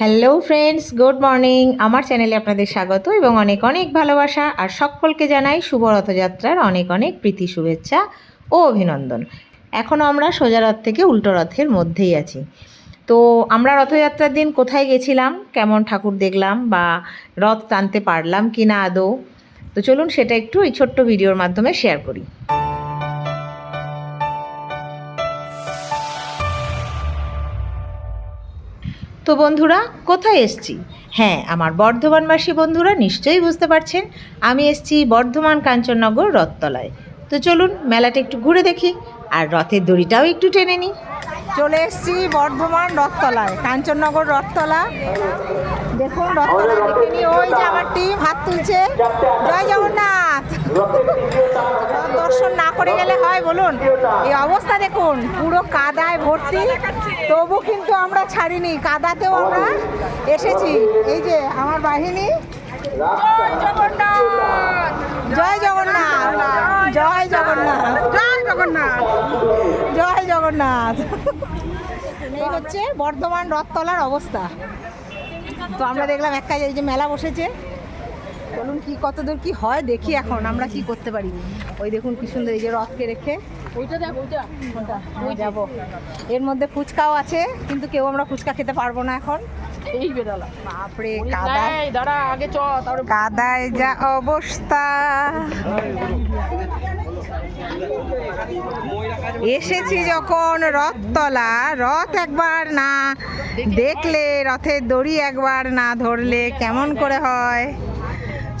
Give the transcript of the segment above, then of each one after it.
Hello friends good morning আমার চ্যানেলে আপনাদের স্বাগত এবং অনেক অনেক ভালোবাসা। আর সকলকে জানাই শুভ রথযাত্রার অনেক অনেক প্রীতি, শুভেচ্ছা ও অভিনন্দন। এখনও আমরা সোজা রথ থেকে উল্টো রথের মধ্যেই আছি। তো আমরা রথযাত্রার দিন কোথায় গেছিলাম? কেমন ঠাকুর দেখলাম? বা রথ টানতে পারলাম কি না আদৌ? তো চলুন সেটা একটু এই ছোট্ট ভিডিওর মাধ্যমে শেয়ার করি। তো বন্ধুরা, কোথায় এসছি? হ্যাঁ আমার বর্ধমানবাসী বন্ধুরা নিশ্চয়ই বুঝতে পারছেন, আমি এসছি বর্ধমান কাঞ্চননগর রথতলায়। তো চলুন, মেলাটা একটু ঘুরে দেখি, আর রথের দড়িটাও একটু টেনে নিই। চলে এসছি বর্ধমান রথতলায়, কাঞ্চননগর রথতলা। দেখুন, রথতলা ওই যে আমার টিম হাত তুলছে। জয় জগন্নাথ! দর্শন না করে গেলে হয় বলুন। এই অবস্থা দেখুন পুরো কাদায় ভর্তি তবু কিন্তু আমরা ছাড়িনি কাদাতেও আমরা এসেছি। এই যে আমার বাহিনী। জয় জগন্নাথ। জয় জগন্নাথ। জয় জগন্নাথ। জয় জগন্নাথ। এই হচ্ছে বর্ধমান রথতলার অবস্থা। তো আমরা দেখলাম এক কাজ এই যে মেলা বসেছে। বলুন কি কতদূর কি হয় দেখি এখন আমরা কি করতে পারি। ওই দেখুন কি সুন্দর এই যে রথকে রেখে যাব। এর মধ্যে ফুচকাও আছে কিন্তু কেউ আমরা ফুচকা খেতে পারব না এখন। এই বাপরে কাদা। এই দাঁড়া আগে চ তারপরে কাদায় যা অবস্থা। এসেছি যখন রথতলা রথ একবার না দেখলে রথের দড়ি একবার না ধরলে কেমন করে হয়?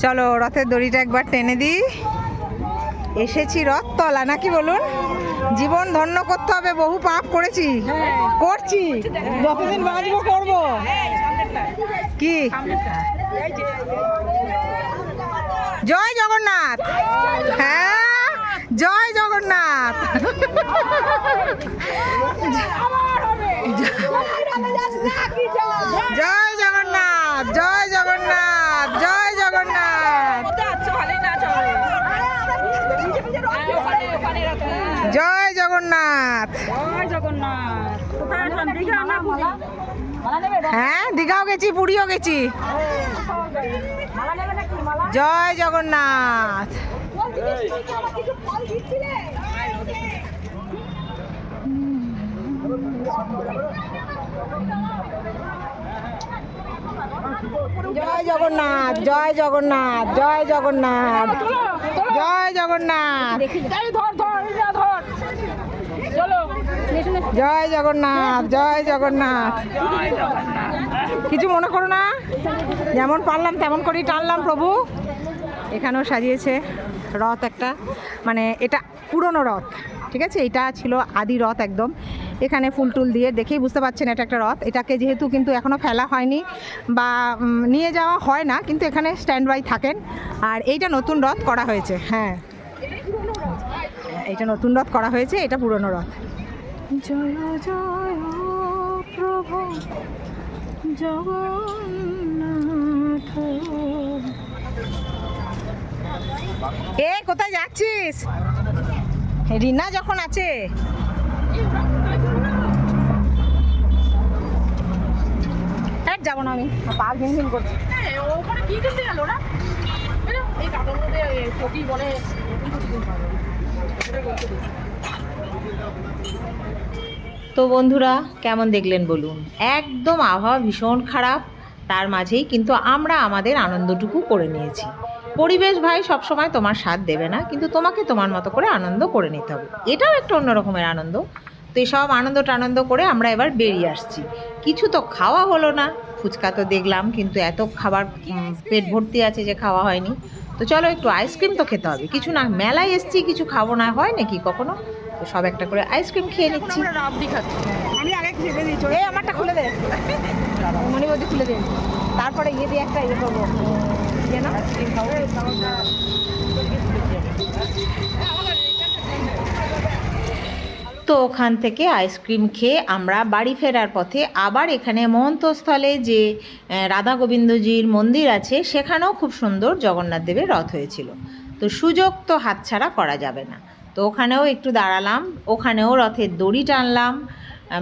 চলো রথের দড়িটা একবার টেনে দিই। এসেছি রথ তলা নাকি বলুন? জীবন ধন্য করতে হবে বহু পাপ করেছি। করছি। যতদিন বাঁচবো করব। কি? জয় জগন্নাথ। হ্যাঁ জয় জগন্নাথ জয় জগন্নাথ জয় জগন্নাথ জয় জগন্নাথ জয় জগন্নাথ। হ্যাঁ দীঘাও গেছি পুরীও গেছি। জয় জগন্নাথ। জয় জগন্নাথ জয় জগন্নাথ জয় জগন্নাথ জয় জগন্নাথ এই ধর ধর এটা ধর চলো জয় জগন্নাথ জয় জগন্নাথ। কিছু মনে করো না? যেমন পারলাম, তেমন করেই টানলাম প্রভু। এখানেও সাজিয়েছে রথ একটা। মানে এটা পুরনো রথ, ঠিক আছে? এটা ছিল আদি রথ একদম। এখানে ফুল টুল দিয়ে দেখেই বুঝতে পারছেন এটা একটা রথ। এটাকে যেহেতু কিন্তু এখনও ফেলা হয়নি বা নিয়ে যাওয়া হয় না, কিন্তু এখানে স্ট্যান্ড বাই থাকেন। আর এইটা নতুন রথ করা হয়েছে হ্যাঁ। এটা নতুন রথ করা হয়েছে, এটা পুরনো রথ। জয় জয় প্রভু জগন্নাথ। এ, কোথায় যাচ্ছিস? রিনা যখন আছে। এক, যাব না আমি। পা ঘিন ঘিন করছি। ওখানে কি গেল ওরা? এই কাটার মধ্যে বলে তো বন্ধুরা, কেমন দেখলেন বলুন? একদম আবহাওয়া ভীষণ খারাপ, তার মাঝেই কিন্তু আমরা আমাদের আনন্দটুকু করে নিয়েছি। পরিবেশ ভাই সবসময় তোমার সাথ দেবে না, কিন্তু তোমাকে তোমার মতো করে আনন্দ করে নিতে হবে। এটাও একটা অন্য রকমের আনন্দ। তো এই সব আনন্দ টানন্দ করে আমরা এবার বেরিয়ে আসছি। কিছু তো খাওয়া হলো না, ফুচকা তো দেখলাম, কিন্তু এত খাবার পেট ভর্তি আছে যে খাওয়া হয়নি। তো চলো একটু আইসক্রিম তো খেতে হবে। কিছু না, মেলায় এসছি, কিছু খাব না, হয় নাকি কখনো? তো সব একটা করে আইসক্রিম খেয়ে নিচ্ছি। রাবড়ি খাচ্ছি। আমি আগে খেয়ে দিই এই আমারটা খুলে দে। খুলে দে। তারপরে ইয়ে দিয়ে একটা ইয়ে করব। ইয়ে না? তো ওখান থেকে আইসক্রিম খেয়ে আমরা বাড়ি ফেরার পথে আবার এখানে মহন্তস্থলে যে রাধা গোবিন্দজির মন্দির আছে সেখানেও খুব সুন্দর জগন্নাথ দেবের রথ হয়েছিল। তো সুযোগ তো হাতছাড়া করা যাবে না। তো ওখানেও একটু দাঁড়ালাম, ওখানেও রথের দড়ি টানলাম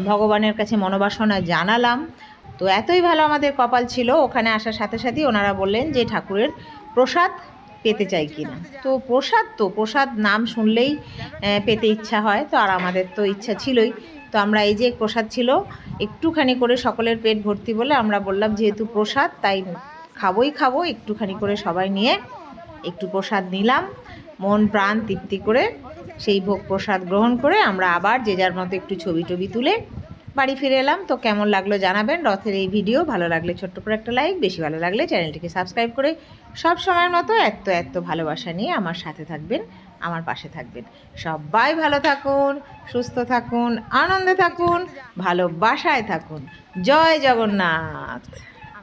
ভগবানের কাছে মনোবাসনা জানালাম। তো এতই ভালো আমাদের কপাল ছিল, ওখানে আসার সাথে সাথেই ওনারা বললেন যে ঠাকুরের প্রসাদ পেতে চাই কিনা। তো প্রসাদ তো, প্রসাদ নাম শুনলেই পেতে ইচ্ছা হয়, তো আর আমাদের তো ইচ্ছা ছিলই। তো আমরা এই যে প্রসাদ ছিল, একটুখানি করে সকলের পেট ভর্তি বলে আমরা বললাম, যেহেতু প্রসাদ, তাই খাবোই খাব। একটুখানি করে সবাই নিয়ে একটু প্রসাদ নিলাম, মন প্রাণ তৃপ্তি করে সেই ভোগ প্রসাদ গ্রহণ করে আমরা আবার যে যার মতো একটু ছবি টবি তুলে বাড়ি ফিরে এলাম। তো কেমন লাগল জানাবেন। রথের এই ভিডিও ভালো লাগলে ছোট্ট করে একটা লাইক, বেশি ভালো লাগলে চ্যানেলটিকে সাবস্ক্রাইব করে সব সময়ের মতো এত এত ভালোবাসা নিয়ে আমার সাথে থাকবেন, আমার পাশে থাকবেন। সবাই ভালো থাকুন, সুস্থ থাকুন, আনন্দে থাকুন, ভালোবাসায় থাকুন। জয় জগন্নাথ।